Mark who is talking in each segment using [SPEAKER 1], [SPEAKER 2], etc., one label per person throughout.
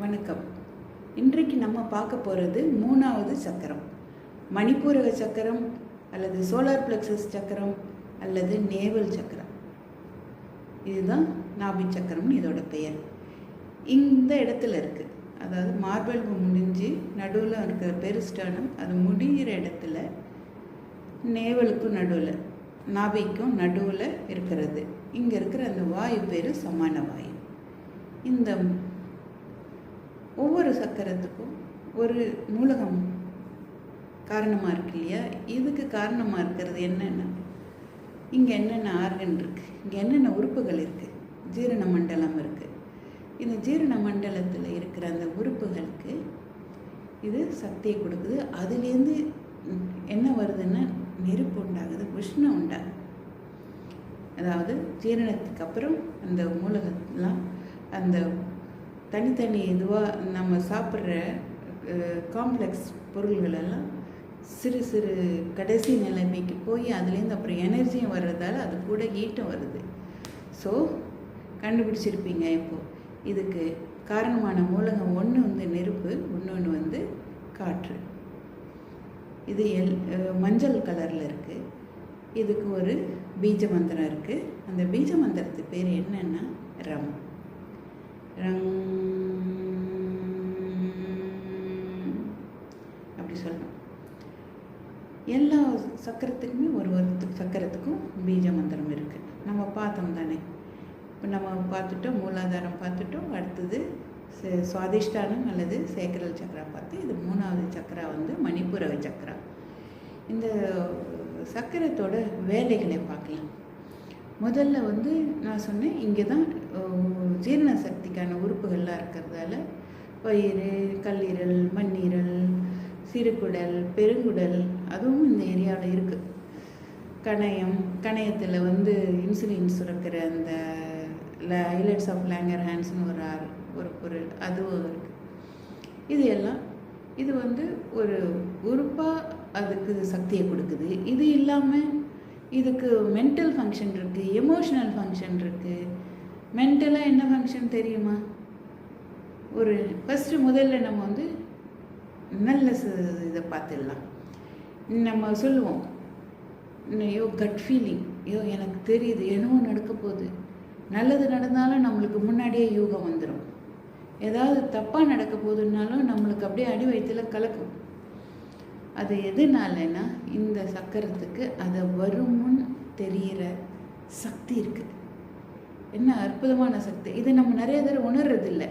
[SPEAKER 1] வணக்கம். இன்றைக்கு நம்ம பார்க்க போகிறது மூணாவது சக்கரம். மணிப்பூரக சக்கரம் அல்லது சோலார் பிளக்ஸஸ் சக்கரம் அல்லது நேவல் சக்கரம். இதுதான் நாபி சக்கரம்னு இதோட பெயர். இந்த இடத்துல இருக்குது அதாவது மார்பல் முடிஞ்சு நடுவில் இருக்கிற பெருஸ்டானம் அது முடிகிற இடத்துல நேவலுக்கும் நடுவில் நாபிக்கும் நடுவில் இருக்கிறது. இங்கே இருக்கிற அந்த வாயு பேர் சமான வாயு. இந்த ஒவ்வொரு சக்கரத்துக்கும் ஒரு நூலகம் காரணமாக இருக்கு இல்லையா? இதுக்கு காரணமாக இருக்கிறது? என்னென்னா? இங்கே என்னென்ன ஆர்கன் இருக்குது இங்கே என்னென்ன உறுப்புகள் இருக்குது ஜீரண மண்டலம் இருக்குது இந்த ஜீரண மண்டலத்தில் இருக்கிற அந்த உறுப்புகளுக்கு இது சக்தியை கொடுக்குது. அதுலேருந்து என்ன வருதுன்னா நெருப்பு உண்டாகுது உஷ்ணம் உண்டாகுது. அதாவது ஜீரணத்துக்கு அப்புறம் அந்த மூலகத்தெலாம் அந்த தனித்தனி இதுவாக நம்ம சாப்பிட்ற காம்ப்ளெக்ஸ் பொருள்களெல்லாம் சிறு சிறு கடைசி நிலைமைக்கு போய் அதுலேருந்து அப்புறம் எனர்ஜியும் வர்றதால அது கூட ஈட்டம் வருது. ஸோ கண்டுபிடிச்சிருப்பீங்க இப்போது இதுக்கு காரணமான மூலகம் ஒன்று வந்து நெருப்பு இன்னொன்று வந்து காற்று. இது எல் மஞ்சள் கலரில் இருக்குது இதுக்கு ஒரு பீஜ மந்திரம் இருக்குது அந்த பீஜ மந்திரத்து பேர் என்னென்னா ரம். அப்படி சொல்லணும். எல்லா சக்கரத்துக்குமே ஒரு ஒரு சக்கரத்துக்கும் பீஜ மந்திரம் இருக்குது நம்ம பார்த்தோம் தானே. இப்போ நம்ம பார்த்துட்டோம் மூலாதாரம் பார்த்துட்டோம் அடுத்தது சுவாதிஷ்டானம் அல்லது சேக்கரல் சக்கரா பார்த்து இது மூணாவது சக்கரா வந்து மணிப்புரக சக்கரா. இந்த சக்கரத்தோட வேலைகளை பார்க்கலாம். முதல்ல வந்து நான் சொன்னேன் இங்கே தான் ஜீரண சக்திக்கான உறுப்புகள்லாம் இருக்கிறதால வயிறு கல்லீரல் மண்ணீரல் சிறுகுடல் பெருங்குடல் அதுவும் இந்த ஏரியாவில் இருக்குது கணையம் கணையத்தில் வந்து இன்சுலின் சுரக்கிற அந்த ஐலட்ஸ் ஆஃப் லேங்கர் ஹேண்ட்ஸ்னு ஒரு ஆர் ஒரு பொருள் அதுவும் இருக்குது இது எல்லாம் இது வந்து ஒரு உறுப்பாக அதுக்கு சக்தியை கொடுக்குது. இது இல்லாமல் இதுக்கு மென்டல் ஃபங்க்ஷன் இருக்குது எமோஷ்னல் ஃபங்க்ஷன் இருக்குது மென்டலாக என்ன ஃபங்க்ஷன் தெரியுமா? ஒரு ஃபஸ்ட்டு முதல்ல நம்ம வந்து நல்ல இதை பார்த்துடலாம். நம்ம சொல்லுவோம் ஐயோ கட் ஃபீலிங் ஐயோ எனக்கு தெரியுது என்னவோ நடக்க போகுது. நல்லது நடந்தாலும் நம்மளுக்கு முன்னாடியே யூகம் வந்துடும் ஏதாவது தப்பாக நடக்க போகுதுன்னாலும் நம்மளுக்கு அப்படியே அடி வயிற்றில் கலக்கும். அது எதுனாலனா இந்த சக்கரத்துக்கு அதை வருமுன் தெரிகிற சக்தி இருக்குது என்ன அற்புதமான சக்தி. இதை நம்ம நிறைய தடவை உணர்றதில்ல.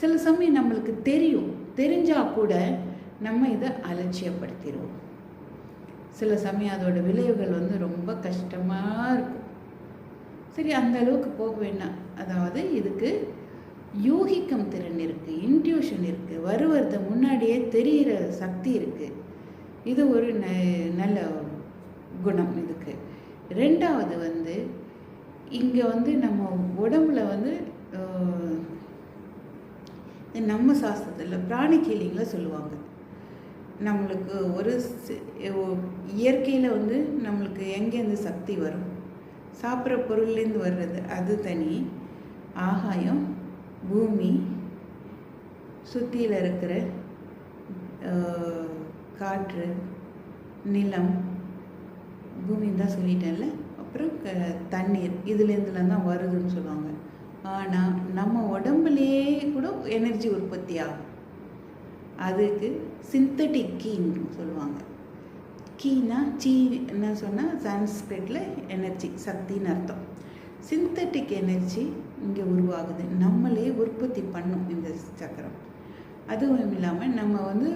[SPEAKER 1] சில சமயம் நம்மளுக்கு தெரியும். தெரிஞ்சால் கூட நம்ம இதை அலட்சியப்படுத்திடுவோம். சில சமயம் அதோட விளைவுகள் வந்து ரொம்ப கஷ்டமாக இருக்கும். சரி அந்த அளவுக்கு போக வேண்டாம். அதாவது இதுக்கு யூகிக்கும் திறன் இருக்குது இன்ட்யூஷன் இருக்குது வருவதை முன்னாடியே தெரிகிற சக்தி இருக்குது இது ஒரு ந நல்ல குணம் இதுக்கு. ரெண்டாவது வந்து இங்கே வந்து நம்ம உடம்புல வந்து நம்ம சாஸ்திரத்தில் பிராணி கீலிங்கில் சொல்லுவாங்க. நம்மளுக்கு ஒரு இயற்கையில் வந்து நம்மளுக்கு எங்கேருந்து சக்தி வரும்? சாப்பிட்ற பொருள்லேருந்து வர்றது அது தனி. ஆகாயம் பூமி சுற்றியில் இருக்கிற காற்று நிலம் பூமின்னு தான் சொல்லிட்டேன்ல. அப்புறம் க தண்ணீர். இதுலேருந்துலாம் தான் வருதுன்னு சொல்லுவாங்க. ஆனால் நம்ம உடம்புலேயே கூட எனர்ஜி உற்பத்தி ஆகும். அதுக்கு சிந்தட்டிக் கீன்னு சொல்லுவாங்க. கீனா சீ என்ன சொன்னால் சான்ஸ்கிரிட்டில் எனர்ஜி சக்தின்னு அர்த்தம். சிந்தட்டிக் எனர்ஜி இங்கே உருவாகுது. நம்மளே உற்பத்தி பண்ணும் இந்த சக்கரம். அதுவும் இல்லாமல் நம்ம வந்து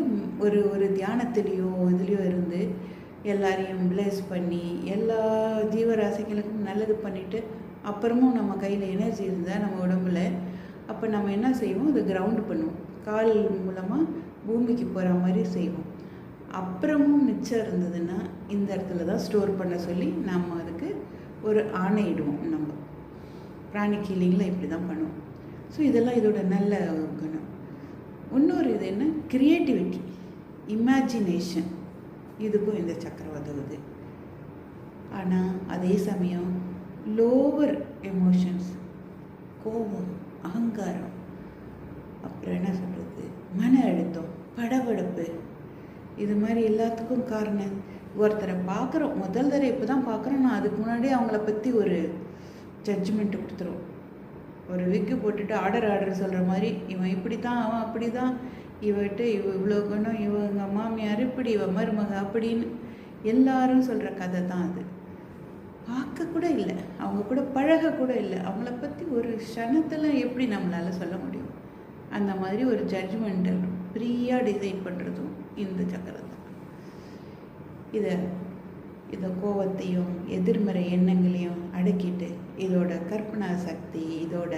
[SPEAKER 1] ஒரு ஒரு தியானத்துலேயோ இதுலேயோ இருந்து எல்லாரையும் பிளேஸ் பண்ணி எல்லா ஜீவராசிகளுக்கும் நல்லது பண்ணிவிட்டு அப்புறமும் நம்ம கையில் எனர்ஜி இருந்தால் நம்ம உடம்புல அப்போ நம்ம என்ன செய்வோம்? அதை கிரவுண்டு பண்ணுவோம். கால் மூலமாக பூமிக்கு போகிற மாதிரி செய்வோம். அப்புறமும் மிச்சம் இருந்ததுன்னா இந்த இடத்துல தான் ஸ்டோர் பண்ண சொல்லி நம்ம அதுக்கு ஒரு ஆணையிடுவோம் நம்ம. பிராணி கீலிங்கில் இப்படி தான் பண்ணுவோம். ஸோ இதெல்லாம் இதோட நல்ல குணம். இன்னொரு இது என்ன? க்ரியேட்டிவிட்டி இமேஜினேஷன் இதுக்கும் இந்த சக்கரம் உதவுது. ஆனால் அதே சமயம் லோவர் எமோஷன்ஸ் கோபம் அகங்காரம் அப்புறம் என்ன சொல்கிறது மன அழுத்தம் படபடப்பு. இது மாதிரி எல்லாத்துக்கும் காரணம். ஒருத்தரை பார்க்குறோம். முதல் தடவை இப்போ தான் பார்க்குறோம். நான் அதுக்கு முன்னாடி அவங்கள பற்றி ஒரு ஜட்ஜ்மெண்ட் கொடுத்துரும். ஒரு விக்கு போட்டுட்டு ஆர்டர் ஆர்டர் சொல்கிற மாதிரி இவன் இப்படி தான் அவன் அப்படி தான் இவர்கிட்ட இவ இவ்வளோ குணம் இவங்க மாமியார் இப்படி இவ மருமக அப்படின்னு எல்லாரும் சொல்கிற கதை தான் அது. பார்க்க கூட இல்லை. அவங்க கூட பழக கூட இல்லை. அவங்கள பற்றி ஒரு க்ஷணத்தில் எப்படி நம்மளால் சொல்ல முடியும்? அந்த மாதிரி ஒரு ஜட்ஜ்மெண்ட்டை ஃப்ரீயாக டிசைட் பண்ணுறதும் இந்த சக்கரம் தான். இதை இதை கோவத்தையும் எதிர்மறை எண்ணங்களையும் அடக்கிட்டு இதோட கற்பனா சக்தி இதோட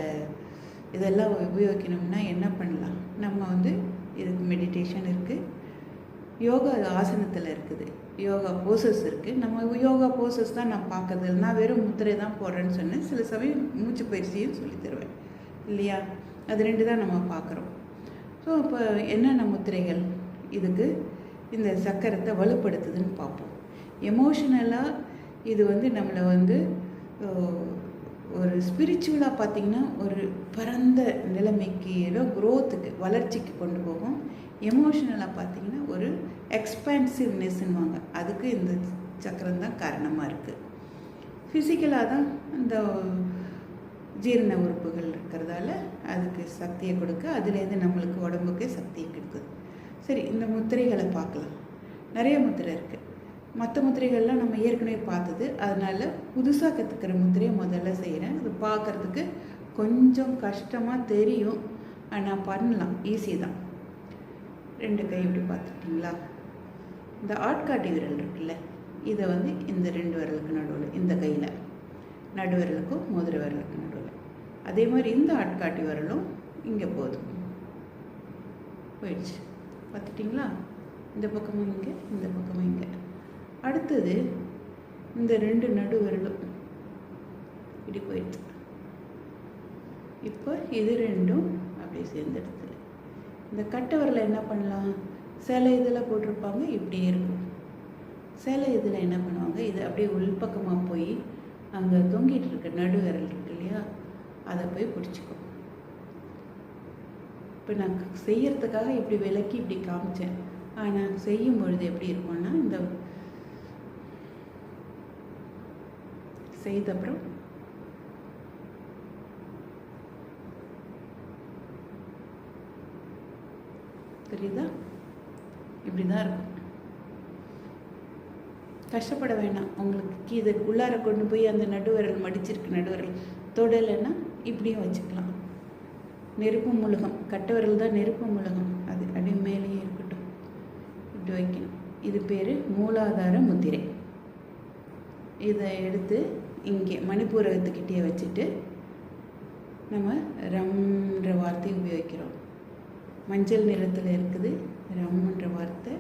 [SPEAKER 1] இதெல்லாம் உபயோகிக்கணும்னா என்ன பண்ணலாம்? நம்ம வந்து இதுக்கு மெடிடேஷன் இருக்குது யோகா ஆசனத்தில் இருக்குது. யோகா போசஸ் இருக்குது நம்ம யோகா போசஸ் தான் நான் பார்க்கறது. இல்லை. நான் வெறும் முத்திரை தான் போடுறேன்னு சொன்னேன். சில சமயம் மூச்சு பயிற்சியும் சொல்லித் தருவேன். இல்லையா? அது ரெண்டு தான் நம்ம பார்க்குறோம். ஸோ இப்போ என்னென்ன முத்திரைகள் இதுக்கு? இந்த சக்கரத்தை வலுப்படுத்துதுன்னு பார்ப்போம். எமோஷனலாக இது வந்து நம்மளை வந்து ஒரு ஸ்பிரிச்சுவலாக பார்த்திங்கன்னா ஒரு பரந்த நிலைமைக்கு ஏதோ க்ரோத்துக்கு வளர்ச்சிக்கு கொண்டு போகும். எமோஷனலாக பார்த்திங்கன்னா ஒரு எக்ஸ்பென்சிவ்னஸ்ன்னுவாங்க அதுக்கு இந்த சக்கரம் தான் காரணமாக இருக்குது ஃபிசிக்கலாக தான் இந்த ஜீரண உறுப்புகள் இருக்கிறதால அதுக்கு சக்தியை கொடுக்க அதுலேருந்து நம்மளுக்கு உடம்புக்கு சக்தியை கொடுக்குது. சரி இந்த முத்திரைகளை பார்க்கலாம். நிறைய முத்திரை இருக்குது மற்ற முத்திரைகள்லாம் நம்ம ஏற்கனவே பார்த்தது. அதனால் புதுசாக கற்றுக்கிற முத்திரையை முதல்ல செய்கிறேன் அது பார்க்குறதுக்கு கொஞ்சம் கஷ்டமாக தெரியும். ஆனால் பண்ணலாம். ஈஸி தான். ரெண்டு கை இப்படி பார்த்துக்கிட்டிங்களா? இந்த ஆட்காட்டி விரல் இருக்குல்ல? இதை வந்து இந்த ரெண்டு விரலுக்கு நடுவில் இந்த கையில். நடு விரலுக்கும் மோதிர விரலுக்கு நடுவில். அதே மாதிரி இந்த ஆட்காட்டி விரலும் இங்கே போதும். போயிடுச்சு. பார்த்துட்டிங்களா இந்த பக்கமும் இங்கே இந்த பக்கமும் இங்கே. அடுத்தது இந்த ரெண்டு நடு விரலும் இப்படி போயிடுச்சு. இப்போ இது ரெண்டும் அப்படியே சேர்ந்துடுது இந்த கட்டை என்ன பண்ணலாம்? சில இதில் போட்டிருப்பாங்க இப்படியே இருக்கும். சில இதில் என்ன பண்ணுவாங்க? இது அப்படியே உள்பக்கமாக போய் அங்கே தொங்கிட்டு இருக்க நடு விரல் இருக்கு இல்லையா? அதை போய் பிடிச்சிக்கும். இப்போ நான் செய்யறதுக்காக இப்படி விலக்கி இப்படி காமிச்சேன். ஆனால் செய்யும் பொழுது எப்படி இருக்கும்னா இந்த செய்த அப்புறம் தெரியுதா? இப்படி தான் இருக்கும். கஷ்டப்பட வேணாம். உங்களுக்கு இதை உள்ளார கொண்டு போய் அந்த நடுவரல் மடிச்சிருக்கு நடுவரல் தொடலைன்னா இப்படியும் வச்சுக்கலாம். நெருப்பு முழுகம் கட்டவரல் தான் நெருப்பு முழுகம் அது அப்படியே மேலேயே இருக்கட்டும். இப்படி வைக்கணும். இது பேர் மூலாதார முத்திரை. இதை எடுத்து இங்கே மணிப்பூரகத்துக்கிட்டே வச்சுட்டு நம்ம ரம்ன்ற வார்த்தையை உபயோகிக்கிறோம். மஞ்சள் நிறத்தில் இருக்குது ரம்ன்ற வார்த்தை.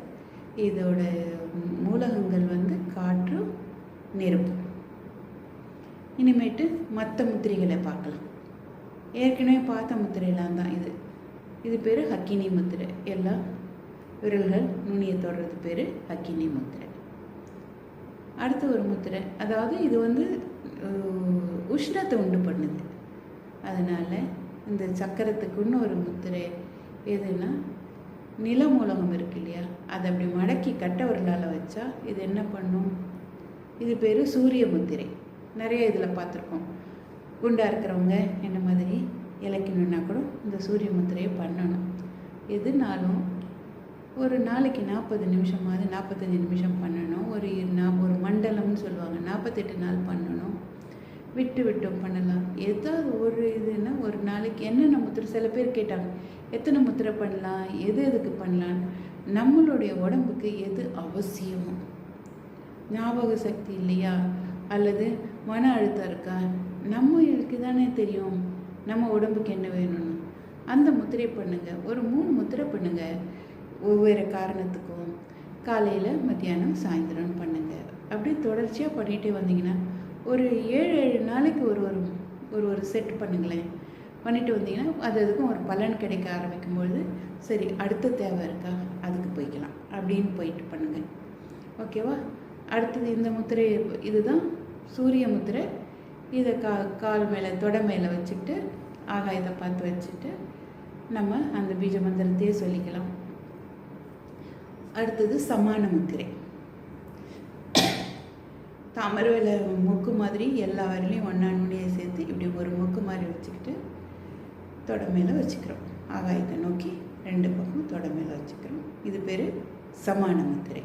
[SPEAKER 1] இதோட மூலகங்கள் வந்து காற்று நெருப்பு. இனிமேட்டு மற்ற முத்திரைகளை பார்க்கலாம். ஏற்கனவே பார்த்த முத்திரையெல்லாம் தான் இது. இது பேர் ஹக்கினி முத்திரை. எல்லாம் விரல்கள் நுனியை தொடுறது பேர் ஹக்கினி முத்திரை. அடுத்து ஒரு முத்திரை. அதாவது இது வந்து உஷ்ணத்தை உண்டு பண்ணுது. அதனால் இந்த சக்கரத்துக்குன்னு ஒரு முத்திரை எதுன்னா நிலமூலகம் இருக்கு இல்லையா? அதை அப்படி மடக்கி கட்ட விரலால் வச்சா இது என்ன பண்ணும்? இது பேர் சூரிய முத்திரை. நிறைய இதில் பார்த்துருக்கோம். குண்டாக இருக்கிறவங்க என்ன மாதிரி இலக்கணுன்னா கூட இந்த சூரிய முத்திரையை பண்ணணும். எதுனாலும் ஒரு நாளைக்கு நாற்பது நிமிஷமாவது நாற்பத்தஞ்சு நிமிஷம் பண்ணணும். ஒரு நா- ஒரு மண்டலம்னு சொல்லுவாங்க. நாற்பத்தெட்டு நாள் பண்ணணும். விட்டு விட்டும் பண்ணலாம். ஏதாவது ஒரு இதுன்னா ஒரு நாளைக்கு என்னென்ன முத்திரை சில பேர் கேட்டாங்க. எத்தனை முத்திரை பண்ணலாம்? எது எதுக்கு பண்ணலாம் நம்மளுடைய உடம்புக்கு எது அவசியமோ? ஞாபக சக்தி இல்லையா? அல்லது மன அழுத்தம் இருக்கா? நம்மளுக்கு தானே தெரியும். நம்ம உடம்புக்கு என்ன வேணும்னு. அந்த முத்திரை பண்ணுங்கள் ஒரு மூணு முத்திரை பண்ணுங்கள் ஒவ்வொரு காரணத்துக்கும் காலையில் மத்தியானம் சாயந்தரம் பண்ணுங்கள் அப்படி தொடர்ச்சியாக பண்ணிகிட்டே வந்தீங்கன்னா ஒரு ஏழு ஏழு நாளைக்கு ஒரு ஒரு ஒரு ஒரு செட் பண்ணுங்களேன். பண்ணிட்டு வந்தீங்கன்னா அது அதுக்கும் ஒரு பலன் கிடைக்க ஆரம்பிக்கும் பொழுது சரி அடுத்த தேவை இருக்கா? அதுக்கு போய்க்கலாம். அப்படின்னு போயிட்டு பண்ணுங்கள் ஓகேவா அடுத்தது இந்த முத்திரை இதுதான் சூரிய முத்திரை. இதை கா கால் மேலே தொடை மேலே வச்சுக்கிட்டு ஆகாயத்தை பார்த்து வச்சுட்டு நம்ம அந்த பீஜ மந்திரத்தையே சொல்லிக்கலாம். அடுத்தது சமான முத்திரை தாமரவேல மொக்கு மாதிரி எல்லா வரலையும் ஒன்றா நுனியை சேர்த்து இப்படி ஒரு மொக்கு மாதிரி வச்சுக்கிட்டு தொட மேலே வச்சுக்கிறோம். ஆகாயத்தை நோக்கி ரெண்டு பக்கம் தொட மேலே வச்சுக்கிறோம். இது பேர் சமான முத்திரை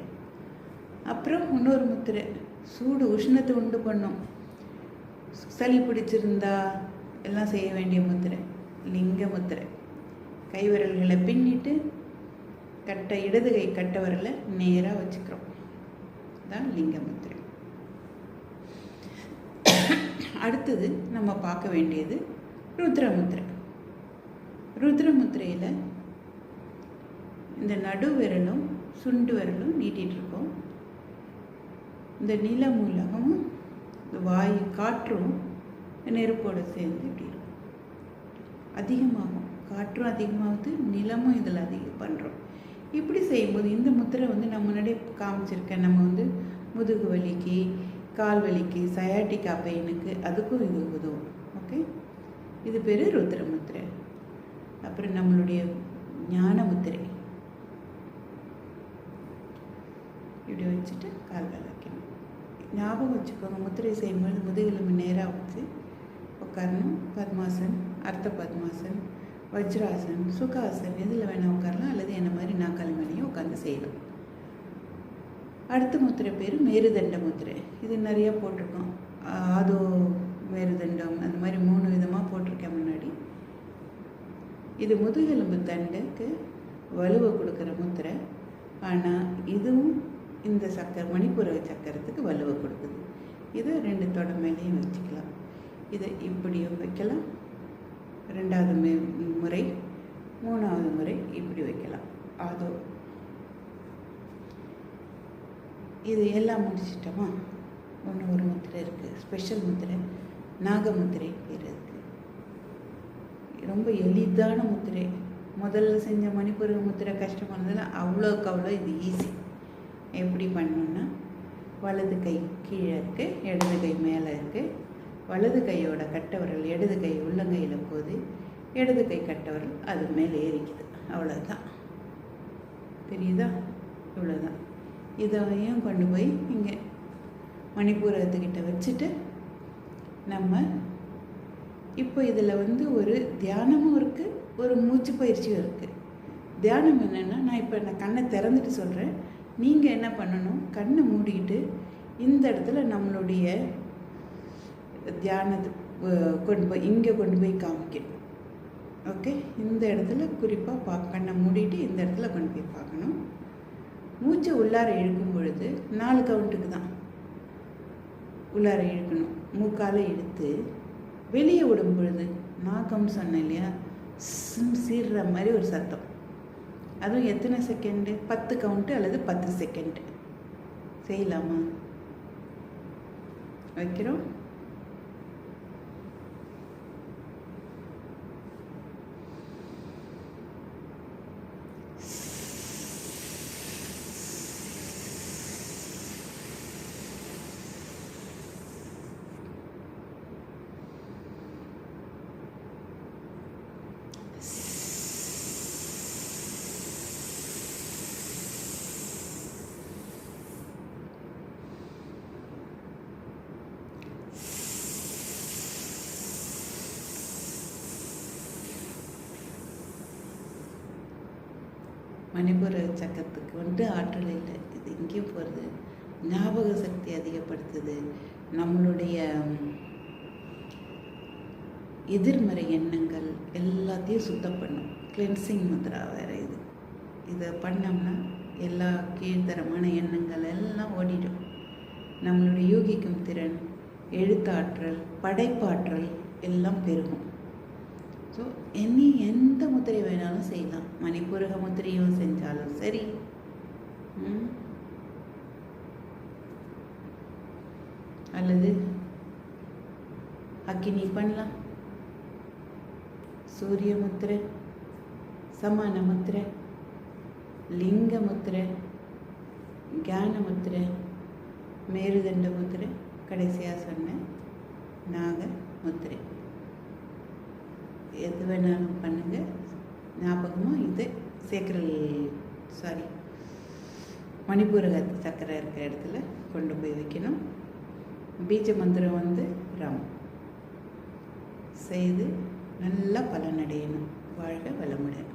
[SPEAKER 1] அப்புறம் இன்னொரு முத்திரை சூடு உஷ்ணத்தை உண்டு பண்ணும். சளி பிடிச்சிருந்தா எல்லாம் செய்ய வேண்டிய முத்திரை லிங்க முத்திரை. கைவிரல்களை பின்னிட்டு கட்டை இடது கை கட்டை நேராக வச்சுக்கிறோம். தான் லிங்க முத்திரை. அடுத்தது நம்ம பார்க்க வேண்டியது ருத்ரமுத்திரை ருத்ரமுத்திரையில் இந்த நடு விரலும் சுண்டு விரலும் நீட்டிகிட்டு இந்த நிலம் மூலகமும் இந்த வாயு காற்றும் நெருப்போடு சேர்ந்து இப்படி இருக்கும். அதிகமாகும். காற்றும் அதிகமாகுது நிலமும் இதில் அதிகம் பண்ணுறோம். இப்படி செய்யும்போது இந்த முத்திரை வந்து நான் முன்னாடியே காமிச்சிருக்கேன். நம்ம வந்து முதுகு வலிக்கு கால் வலிக்கு சயாட்டிக்கா பெயினுக்கு அதுக்கும் இது உதவும். ஓகே இது பேர் ருத்ர முத்திரை. அப்புறம் நம்மளுடைய ஞான முத்திரை. இப்படி வச்சுட்டு கால் வேலை வைக்கணும். ஞாபகம் வச்சுக்கோங்க முத்திரை செய்யும்போது முதுகெலும்பு நேராக வச்சு உட்காரணும். பத்மாசன் அர்த்த பத்மாசன் வஜ்ராசன் சுகாசன் எதில் வேணால் உட்காரலாம் அல்லது என்ன மாதிரி நாக்காளி மேலேயும் உட்காந்து செய்யலாம். அடுத்த முத்திரை பேர் மேருதண்ட முத்திரை. இது நிறையா போட்டிருக்கோம். ஆதோ மேருதண்டம் அந்த மாதிரி மூணு விதமாக போட்டிருக்கேன் முன்னாடி. இது முதுகெலும்பு தண்டுக்கு வலுவை கொடுக்குற முத்திரை. ஆனால் இதுவும் இந்த சக்கரை மணிப்புர சக்கரத்துக்கு வலுவை கொடுக்குது. இதை ரெண்டு தொட மேலேயும் வச்சுக்கலாம். இதை இப்படியும் வைக்கலாம். ரெண்டாவது முறை மூணாவது முறை இப்படி வைக்கலாம். அதோ. இது எல்லாம் முடிச்சிட்டோமா? ஒன்று ஒரு முத்திரை இருக்குது ஸ்பெஷல் முத்திரை நாகமுத்திரை பேர் இருக்குது ரொம்ப எளிதான முத்திரை. முதல்ல செஞ்ச மணிப்பூர் முத்திரை கஷ்டமானதில் அவ்வளோக்கு அவ்வளோ இது ஈஸி எப்படி பண்ணணுன்னா வலது கை கீழே இருக்குது இடது கை மேலே இருக்குது வலது கையோட கட்டவரல் இடது கை உள்ளங்கையில் போது இடது கை கட்டவரல் அது மேலே ஏறிக்குது. அவ்வளோதான் தெரியுதா? இவ்வளோதான் இதையும் கொண்டு போய் இங்கே மணிப்பூரத்துக்கிட்ட வச்சுட்டு நம்ம இப்போ இதில் வந்து ஒரு தியானமும் இருக்குது ஒரு மூச்சு பயிற்சியும் இருக்குது தியானம் என்னென்னா நான் இப்போ நான் கண்ணை திறந்துட்டு சொல்கிறேன் நீங்கள் என்ன பண்ணணும்? கண்ணை மூடிக்கிட்டு இந்த இடத்துல நம்மளுடைய தியானத்து கொண்டு போய் இங்கே கொண்டு போய் காமிக்கணும். ஓகே இந்த இடத்துல குறிப்பாக பா கண்ணை மூடிட்டு இந்த இடத்துல கொண்டு போய் பார்க்கணும். மூச்சை உள்ளார இழுக்கும் பொழுது நாலு கவுண்ட்டுக்கு தான். உள்ளார இழுக்கணும். மூக்கால் இழுத்து வெளியே விடும் பொழுது நாக்கம்னு சொன்னேன் இல்லையா? சிம் சீர்ற மாதிரி ஒரு சத்தம். அதுவும் எத்தனை செகண்டு பத்து கவுண்ட்டு அல்லது பத்து செகண்டு செய்யலாமா? வைக்கிறோம். மணிபுர சக்கரத்துக்கு வந்துட்டு ஆற்றல் இல்லை. இது எங்கேயும் போகிறது ஞாபக சக்தி அதிகப்படுத்துது. நம்மளுடைய எதிர்மறை எண்ணங்கள் எல்லாத்தையும் சுத்தம் பண்ணும். கிளென்சிங் முத்ரா வேறு இது. இதை பண்ணோம்னா எல்லா கீழ்த்தரமான எண்ணங்கள் எல்லாம் ஓடிடும். நம்மளுடைய யூகிக்கும் திறன் எழுத்தாற்றல் படைப்பாற்றல் எல்லாம் பெருகும். ஸோ இனி எந்த முத்திரை வேணாலும் செய்யலாம். மணிப்பூரக முத்திரையும் செஞ்சாலும் சரி. அல்லது அக்கினி பண்ணலாம். சூரிய முத்திரை சமான முத்திரை லிங்க முத்திரை ஞான முத்திரை மேருதண்ட முத்திரை கடைசியாக சொன்னேன் நாக முத்திரை. எது வேணாலும் பண்ணுங்கள் ஞாபகமும் இது. சேக்கரல் சாரி மணிப்பூரக சக்கரை இருக்கிற இடத்துல கொண்டு போய் வைக்கணும். பீஜ மந்திரம் வந்து ரம். செய்து நல்லா பலனடையணும். வாழ்க வளமுடன்.